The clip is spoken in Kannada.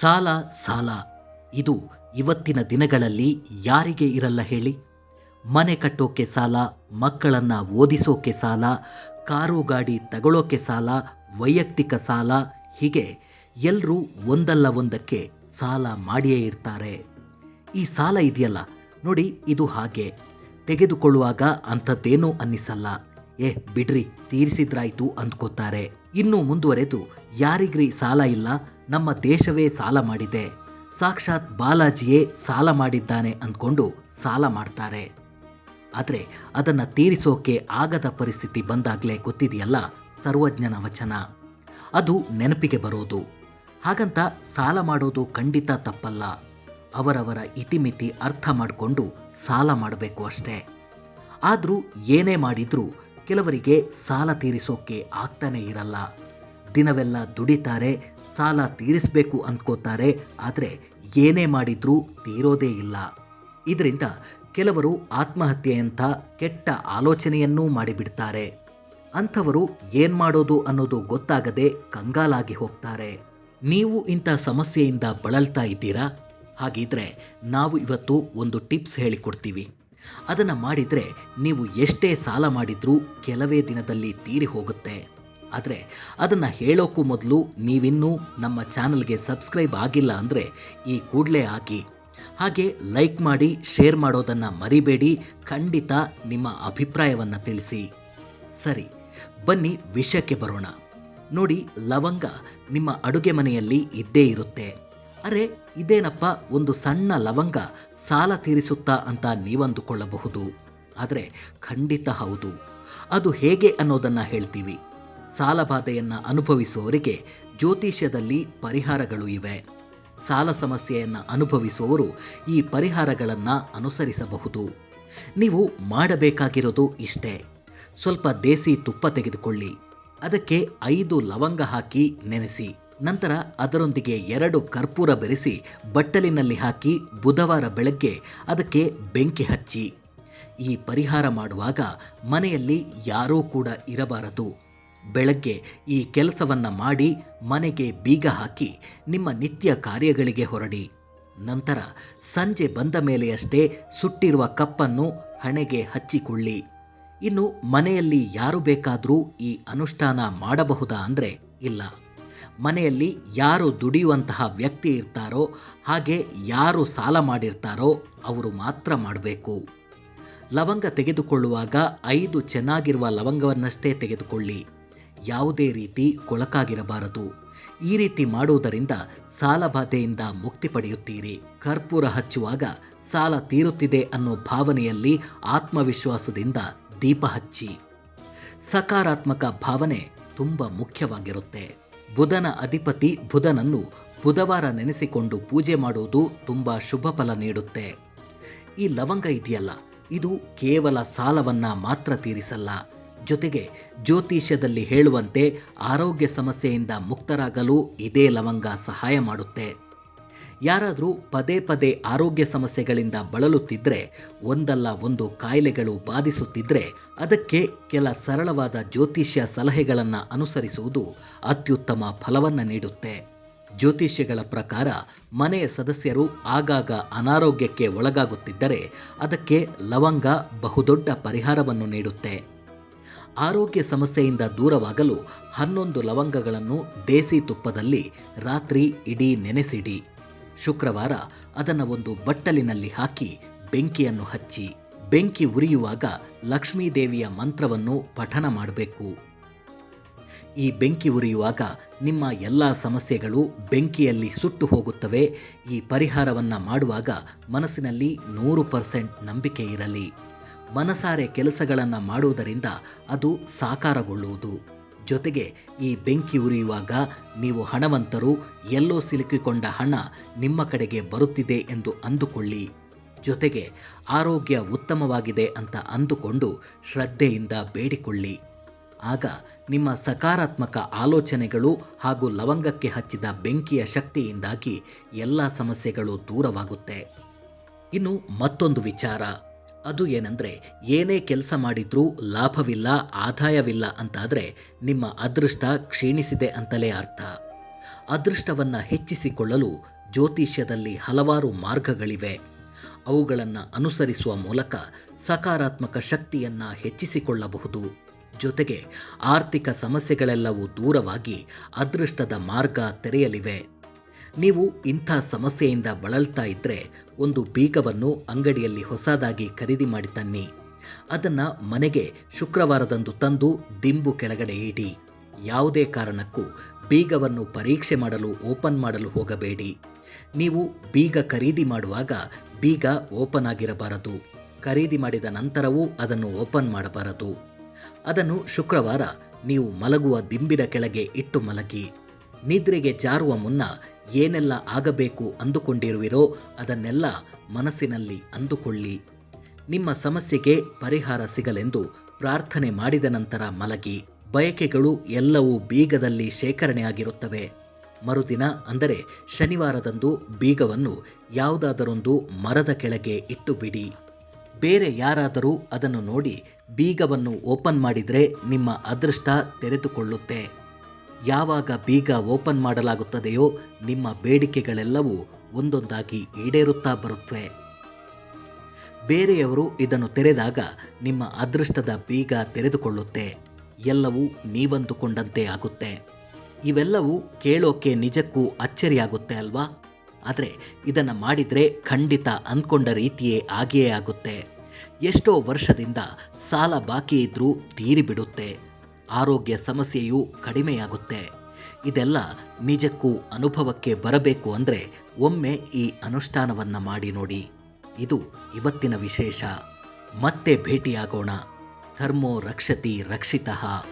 ಸಾಲ ಸಾಲ. ಇದು ಇವತ್ತಿನ ದಿನಗಳಲ್ಲಿ ಯಾರಿಗೆ ಇರಲ್ಲ ಹೇಳಿ? ಮನೆ ಕಟ್ಟೋಕೆ ಸಾಲ, ಮಕ್ಕಳನ್ನು ಓದಿಸೋಕೆ ಸಾಲ, ಕಾರು ಗಾಡಿ ತಗೊಳ್ಳೋಕೆ ಸಾಲ, ವೈಯಕ್ತಿಕ ಸಾಲ, ಹೀಗೆ ಎಲ್ಲರೂ ಒಂದಲ್ಲ ಒಂದಕ್ಕೆ ಸಾಲ ಮಾಡಿಯೇ ಇರ್ತಾರೆ. ಈ ಸಾಲ ಇದೆಯಲ್ಲ? ನೋಡಿ ಇದು ಹಾಗೆ. ತೆಗೆದುಕೊಳ್ಳುವಾಗ ಅಂಥದ್ದೇನೂ ಅನ್ನಿಸಲ್ಲ. ಏ, ಬಿಡ್ರಿ, ತೀರಿಸಿದ್ರಾಯ್ತು ಅಂದ್ಕೋತಾರೆ. ಇನ್ನು ಮುಂದುವರೆದು ಯಾರಿಗ್ರಿ ಸಾಲ ಇಲ್ಲ, ನಮ್ಮ ದೇಶವೇ ಸಾಲ ಮಾಡಿದೆ. ಸಾಕ್ಷಾತ್ ಬಾಲಾಜಿಯೇ ಸಾಲ ಮಾಡಿದ್ದಾನೆ ಅಂದ್ಕೊಂಡು ಸಾಲ ಮಾಡ್ತಾರೆ. ಆದರೆ ಅದನ್ನು ತೀರಿಸೋಕೆ ಆಗದ ಪರಿಸ್ಥಿತಿ ಬಂದಾಗಲೇ ಗೊತ್ತಿದೆಯಲ್ಲ ಸರ್ವಜ್ಞನ ವಚನ. ಅದು ನೆನಪಿಗೆ ಬರೋದು. ಹಾಗಂತ ಸಾಲ ಮಾಡೋದು ಖಂಡಿತ ತಪ್ಪಲ್ಲ. ಅವರವರ ಇತಿಮಿತಿ ಅರ್ಥ ಮಾಡಿಕೊಂಡು ಸಾಲ ಮಾಡಬೇಕು ಅಷ್ಟೇ. ಆದರೂ ಏನೇ ಮಾಡಿದರೂ ಕೆಲವರಿಗೆ ಸಾಲ ತೀರಿಸೋಕೆ ಆಗ್ತಾನೇ ಇರಲ್ಲ. ದಿನವೆಲ್ಲ ದುಡಿತಾರೆ, ಸಾಲ ತೀರಿಸಬೇಕು ಅಂದ್ಕೋತಾರೆ, ಆದರೆ ಏನೇ ಮಾಡಿದ್ರೂ ತೀರೋದೇ ಇಲ್ಲ. ಇದರಿಂದ ಕೆಲವರು ಆತ್ಮಹತ್ಯೆಯಂಥ ಕೆಟ್ಟ ಆಲೋಚನೆಯನ್ನೂ ಮಾಡಿಬಿಡ್ತಾರೆ. ಅಂಥವರು ಏನು ಮಾಡೋದು ಅನ್ನೋದು ಗೊತ್ತಾಗದೆ ಕಂಗಾಲಾಗಿ ಹೋಗ್ತಾರೆ. ನೀವು ಇಂಥ ಸಮಸ್ಯೆಯಿಂದ ಬಳಲ್ತಾ ಇದ್ದೀರಾ? ಹಾಗಿದ್ರೆ ನಾವು ಇವತ್ತು ಒಂದು ಟಿಪ್ಸ್ ಹೇಳಿಕೊಡ್ತೀವಿ. ಅದನ್ನು ಮಾಡಿದರೆ ನೀವು ಎಷ್ಟೇ ಸಾಲ ಮಾಡಿದರೂ ಕೆಲವೇ ದಿನದಲ್ಲಿ ತೀರಿ ಹೋಗುತ್ತೆ. ಆದರೆ ಅದನ್ನು ಹೇಳೋಕ್ಕೂ ಮೊದಲು ನೀವಿನ್ನೂ ನಮ್ಮ ಚಾನಲ್ಗೆ ಸಬ್ಸ್ಕ್ರೈಬ್ ಆಗಿಲ್ಲ ಅಂದರೆ ಈ ಕೂಡಲೇ ಹಾಕಿ ಹಾಗೆ ಲೈಕ್ ಮಾಡಿ, ಶೇರ್ ಮಾಡೋದನ್ನು ಮರಿಬೇಡಿ. ಖಂಡಿತ ನಿಮ್ಮ ಅಭಿಪ್ರಾಯವನ್ನು ತಿಳಿಸಿ. ಸರಿ, ಬನ್ನಿ ವಿಷಯಕ್ಕೆ ಬರೋಣ. ನೋಡಿ, ಲವಂಗ ನಿಮ್ಮ ಅಡುಗೆ ಮನೆಯಲ್ಲಿ ಇದ್ದೇ ಇರುತ್ತೆ. ಅರೆ, ಇದೇನಪ್ಪ ಒಂದು ಸಣ್ಣ ಲವಂಗ ಸಾಲ ತೀರಿಸುತ್ತಾ ಅಂತ ನೀವಂದುಕೊಳ್ಳಬಹುದು. ಆದರೆ ಖಂಡಿತ ಹೌದು. ಅದು ಹೇಗೆ ಅನ್ನೋದನ್ನು ಹೇಳ್ತೀವಿ. ಸಾಲಬಾಧೆಯನ್ನು ಅನುಭವಿಸುವವರಿಗೆ ಜ್ಯೋತಿಷ್ಯದಲ್ಲಿ ಪರಿಹಾರಗಳು ಇವೆ. ಸಾಲ ಸಮಸ್ಯೆಯನ್ನು ಅನುಭವಿಸುವವರು ಈ ಪರಿಹಾರಗಳನ್ನು ಅನುಸರಿಸಬಹುದು. ನೀವು ಮಾಡಬೇಕಾಗಿರೋದು ಇಷ್ಟೇ. ಸ್ವಲ್ಪ ದೇಸಿ ತುಪ್ಪ ತೆಗೆದುಕೊಳ್ಳಿ. ಅದಕ್ಕೆ ಐದು ಲವಂಗ ಹಾಕಿ ನೆನೆಸಿ. ನಂತರ ಅದರೊಂದಿಗೆ ಎರಡು ಕರ್ಪೂರ ಬೆರೆಸಿ ಬಟ್ಟಲಿನಲ್ಲಿ ಹಾಕಿ ಬುಧವಾರ ಬೆಳಗ್ಗೆ ಅದಕ್ಕೆ ಬೆಂಕಿ ಹಚ್ಚಿ. ಈ ಪರಿಹಾರ ಮಾಡುವಾಗ ಮನೆಯಲ್ಲಿ ಯಾರೂ ಕೂಡ ಇರಬಾರದು. ಬೆಳಗ್ಗೆ ಈ ಕೆಲಸವನ್ನು ಮಾಡಿ ಮನೆಗೆ ಬೀಗ ಹಾಕಿ ನಿಮ್ಮ ನಿತ್ಯ ಕಾರ್ಯಗಳಿಗೆ ಹೊರಡಿ. ನಂತರ ಸಂಜೆ ಬಂದ ಮೇಲೆಯಷ್ಟೇ ಸುಟ್ಟಿರುವ ಕಪ್ಪನ್ನು ಹಣೆಗೆ ಹಚ್ಚಿಕೊಳ್ಳಿ. ಇನ್ನು ಮನೆಯಲ್ಲಿ ಯಾರು ಬೇಕಾದರೂ ಈ ಅನುಷ್ಠಾನ ಮಾಡಬಹುದಾ ಅಂದರೆ ಇಲ್ಲ. ಮನೆಯಲ್ಲಿ ಯಾರು ದುಡಿಯುವಂತಹ ವ್ಯಕ್ತಿ ಇರ್ತಾರೋ ಹಾಗೆ ಯಾರು ಸಾಲ ಮಾಡಿರ್ತಾರೋ ಅವರು ಮಾತ್ರ ಮಾಡಬೇಕು. ಲವಂಗ ತೆಗೆದುಕೊಳ್ಳುವಾಗ ಐದು ಚೆನ್ನಾಗಿರುವ ಲವಂಗವನ್ನಷ್ಟೇ ತೆಗೆದುಕೊಳ್ಳಿ. ಯಾವುದೇ ರೀತಿ ಕೊಳಕಾಗಿರಬಾರದು. ಈ ರೀತಿ ಮಾಡುವುದರಿಂದ ಸಾಲಬಾಧೆಯಿಂದ ಮುಕ್ತಿ ಪಡೆಯುತ್ತೀರಿ. ಕರ್ಪೂರ ಹಚ್ಚುವಾಗ ಸಾಲ ತೀರುತ್ತಿದೆ ಅನ್ನೋ ಭಾವನೆಯಲ್ಲಿ ಆತ್ಮವಿಶ್ವಾಸದಿಂದ ದೀಪ ಹಚ್ಚಿ. ಸಕಾರಾತ್ಮಕ ಭಾವನೆ ತುಂಬ ಮುಖ್ಯವಾಗಿರುತ್ತೆ. ಬುಧನ ಅಧಿಪತಿ ಬುಧನನ್ನು ಬುಧವಾರ ನೆನೆಸಿಕೊಂಡು ಪೂಜೆ ಮಾಡುವುದು ತುಂಬ ಶುಭ ಫಲ ನೀಡುತ್ತೆ. ಈ ಲವಂಗ ಇದೆಯಲ್ಲ, ಇದು ಕೇವಲ ಸಾಲವನ್ನ ಮಾತ್ರ ತೀರಿಸಲ್ಲ. ಜೊತೆಗೆ ಜ್ಯೋತಿಷ್ಯದಲ್ಲಿ ಹೇಳುವಂತೆ ಆರೋಗ್ಯ ಸಮಸ್ಯೆಯಿಂದ ಮುಕ್ತರಾಗಲು ಇದೇ ಲವಂಗ ಸಹಾಯ ಮಾಡುತ್ತೆ. ಯಾರಾದರೂ ಪದೇ ಪದೇ ಆರೋಗ್ಯ ಸಮಸ್ಯೆಗಳಿಂದ ಬಳಲುತ್ತಿದ್ದರೆ ಒಂದಲ್ಲ ಒಂದು ಕಾಯಿಲೆಗಳು ಬಾಧಿಸುತ್ತಿದ್ದರೆ ಅದಕ್ಕೆ ಕೆಲ ಸರಳವಾದ ಜ್ಯೋತಿಷ್ಯ ಸಲಹೆಗಳನ್ನು ಅನುಸರಿಸುವುದು ಅತ್ಯುತ್ತಮ ಫಲವನ್ನು ನೀಡುತ್ತೆ. ಜ್ಯೋತಿಷ್ಯಗಳ ಪ್ರಕಾರ ಮನೆಯ ಸದಸ್ಯರು ಆಗಾಗ ಅನಾರೋಗ್ಯಕ್ಕೆ ಒಳಗಾಗುತ್ತಿದ್ದರೆ ಅದಕ್ಕೆ ಲವಂಗ ಬಹುದೊಡ್ಡ ಪರಿಹಾರವನ್ನು ನೀಡುತ್ತೆ. ಆರೋಗ್ಯ ಸಮಸ್ಯೆಯಿಂದ ದೂರವಾಗಲು ಹನ್ನೊಂದು ಲವಂಗಗಳನ್ನು ದೇಸಿ ತುಪ್ಪದಲ್ಲಿ ರಾತ್ರಿ ಇಡೀ ನೆನೆಸಿಡಿ. ಶುಕ್ರವಾರ ಅದನ್ನು ಒಂದು ಬಟ್ಟಲಿನಲ್ಲಿ ಹಾಕಿ ಬೆಂಕಿಯನ್ನು ಹಚ್ಚಿ ಬೆಂಕಿ ಉರಿಯುವಾಗ ಲಕ್ಷ್ಮೀದೇವಿಯ ಮಂತ್ರವನ್ನು ಪಠನ ಮಾಡಬೇಕು. ಈ ಬೆಂಕಿ ಉರಿಯುವಾಗ ನಿಮ್ಮ ಎಲ್ಲ ಸಮಸ್ಯೆಗಳು ಬೆಂಕಿಯಲ್ಲಿ ಸುಟ್ಟು ಹೋಗುತ್ತವೆ. ಈ ಪರಿಹಾರವನ್ನು ಮಾಡುವಾಗ ಮನಸ್ಸಿನಲ್ಲಿ ನೂರು ಪರ್ಸೆಂಟ್ ನಂಬಿಕೆ ಇರಲಿ. ಮನಸಾರೆ ಕೆಲಸಗಳನ್ನು ಮಾಡುವುದರಿಂದ ಅದು ಸಾಕಾರಗೊಳ್ಳುವುದು. ಜೊತೆಗೆ ಈ ಬೆಂಕಿ ಉರಿಯುವಾಗ ನೀವು ಹಣವಂತರು ಎಲ್ಲೋ ಸಿಲುಕಿಕೊಂಡ ಹಣ ನಿಮ್ಮ ಕಡೆಗೆ ಬರುತ್ತಿದೆ ಎಂದು ಅಂದುಕೊಳ್ಳಿ. ಜೊತೆಗೆ ಆರೋಗ್ಯ ಉತ್ತಮವಾಗಿದೆ ಅಂತ ಅಂದುಕೊಂಡು ಶ್ರದ್ಧೆಯಿಂದ ಬೇಡಿಕೊಳ್ಳಿ. ಆಗ ನಿಮ್ಮ ಸಕಾರಾತ್ಮಕ ಆಲೋಚನೆಗಳು ಹಾಗೂ ಲವಂಗಕ್ಕೆ ಹಚ್ಚಿದ ಬೆಂಕಿಯ ಶಕ್ತಿಯಿಂದಾಗಿ ಎಲ್ಲ ಸಮಸ್ಯೆಗಳು ದೂರವಾಗುತ್ತೆ. ಇನ್ನು ಮತ್ತೊಂದು ವಿಚಾರ. ಅದು ಏನಂದರೆ, ಏನೇ ಕೆಲಸ ಮಾಡಿದ್ರೂ ಲಾಭವಿಲ್ಲ, ಆದಾಯವಿಲ್ಲ ಅಂತಾದರೆ ನಿಮ್ಮ ಅದೃಷ್ಟ ಕ್ಷೀಣಿಸಿದೆ ಅಂತಲೇ ಅರ್ಥ. ಅದೃಷ್ಟವನ್ನು ಹೆಚ್ಚಿಸಿಕೊಳ್ಳಲು ಜ್ಯೋತಿಷ್ಯದಲ್ಲಿ ಹಲವಾರು ಮಾರ್ಗಗಳಿವೆ. ಅವುಗಳನ್ನು ಅನುಸರಿಸುವ ಮೂಲಕ ಸಕಾರಾತ್ಮಕ ಶಕ್ತಿಯನ್ನು ಹೆಚ್ಚಿಸಿಕೊಳ್ಳಬಹುದು. ಜೊತೆಗೆ ಆರ್ಥಿಕ ಸಮಸ್ಯೆಗಳೆಲ್ಲವೂ ದೂರವಾಗಿ ಅದೃಷ್ಟದ ಮಾರ್ಗ ತೆರೆಯಲಿವೆ. ನೀವು ಇಂಥ ಸಮಸ್ಯೆಯಿಂದ ಬಳಲ್ತಾ ಇದ್ದರೆ ಒಂದು ಬೀಗವನ್ನು ಅಂಗಡಿಯಲ್ಲಿ ಹೊಸದಾಗಿ ಖರೀದಿ ಮಾಡಿ ತನ್ನಿ. ಅದನ್ನು ಮನೆಗೆ ಶುಕ್ರವಾರದಂದು ತಂದು ದಿಂಬು ಕೆಳಗಡೆ ಇಡಿ. ಯಾವುದೇ ಕಾರಣಕ್ಕೂ ಬೀಗವನ್ನು ಪರೀಕ್ಷೆ ಮಾಡಲು, ಓಪನ್ ಮಾಡಲು ಹೋಗಬೇಡಿ. ನೀವು ಬೀಗ ಖರೀದಿ ಮಾಡುವಾಗ ಬೀಗ ಓಪನ್ ಆಗಿರಬಾರದು. ಖರೀದಿ ಮಾಡಿದ ನಂತರವೂ ಅದನ್ನು ಓಪನ್ ಮಾಡಬಾರದು. ಅದನ್ನು ಶುಕ್ರವಾರ ನೀವು ಮಲಗುವ ದಿಂಬಿನ ಕೆಳಗೆ ಇಟ್ಟು ಮಲಗಿ. ನಿದ್ರೆಗೆ ಜಾರುವ ಮುನ್ನ ಏನೆಲ್ಲ ಆಗಬೇಕು ಅಂದುಕೊಂಡಿರುವಿರೋ ಅದನ್ನೆಲ್ಲ ಮನಸ್ಸಿನಲ್ಲಿ ಅಂದುಕೊಳ್ಳಿ. ನಿಮ್ಮ ಸಮಸ್ಯೆಗೆ ಪರಿಹಾರ ಸಿಗಲೆಂದು ಪ್ರಾರ್ಥನೆ ಮಾಡಿದ ನಂತರ ಮಲಗಿ. ಬಯಕೆಗಳು ಎಲ್ಲವೂ ಬೀಗದಲ್ಲಿ ಶೇಖರಣೆಯಾಗಿರುತ್ತವೆ. ಮರುದಿನ, ಅಂದರೆ ಶನಿವಾರದಂದು ಬೀಗವನ್ನು ಯಾವುದಾದರೊಂದು ಮರದ ಕೆಳಗೆ ಇಟ್ಟು ಬಿಡಿ ಬೇರೆ ಯಾರಾದರೂ ಅದನ್ನು ನೋಡಿ ಬೀಗವನ್ನು ಓಪನ್ ಮಾಡಿದರೆ ನಿಮ್ಮ ಅದೃಷ್ಟ ತೆರೆದುಕೊಳ್ಳುತ್ತೆ. ಯಾವಾಗ ಬೀಗ ಓಪನ್ ಮಾಡಲಾಗುತ್ತದೆಯೋ ನಿಮ್ಮ ಬೇಡಿಕೆಗಳೆಲ್ಲವೂ ಒಂದೊಂದಾಗಿ ಈಡೇರುತ್ತಾ ಬರುತ್ತವೆ. ಬೇರೆಯವರು ಇದನ್ನು ತೆರೆದಾಗ ನಿಮ್ಮ ಅದೃಷ್ಟದ ಬೀಗ ತೆರೆದುಕೊಳ್ಳುತ್ತೆ. ಎಲ್ಲವೂ ನೀವಂದುಕೊಂಡಂತೆ ಆಗುತ್ತೆ. ಇವೆಲ್ಲವೂ ಕೇಳೋಕೆ ನಿಜಕ್ಕೂ ಅಚ್ಚರಿಯಾಗುತ್ತೆ ಅಲ್ವಾ? ಆದರೆ ಇದನ್ನು ಮಾಡಿದರೆ ಖಂಡಿತ ಅಂದ್ಕೊಂಡ ರೀತಿಯೇ ಆಗಿಯೇ ಆಗುತ್ತೆ. ಎಷ್ಟೋ ವರ್ಷದಿಂದ ಸಾಲ ಬಾಕಿ ಇದ್ದರೂ ತೀರಿಬಿಡುತ್ತೆ. ಆರೋಗ್ಯ ಸಮಸ್ಯೆಯೂ ಕಡಿಮೆಯಾಗುತ್ತೆ. ಇದೆಲ್ಲ ನಿಜಕ್ಕೂ ಅನುಭವಕ್ಕೆ ಬರಬೇಕು ಅಂದರೆ ಒಮ್ಮೆ ಈ ಅನುಷ್ಠಾನವನ್ನು ಮಾಡಿ ನೋಡಿ. ಇದು ಇವತ್ತಿನ ವಿಶೇಷ. ಮತ್ತೆ ಭೇಟಿಯಾಗೋಣ. ಧರ್ಮೋ ರಕ್ಷತಿ ರಕ್ಷಿತಃ.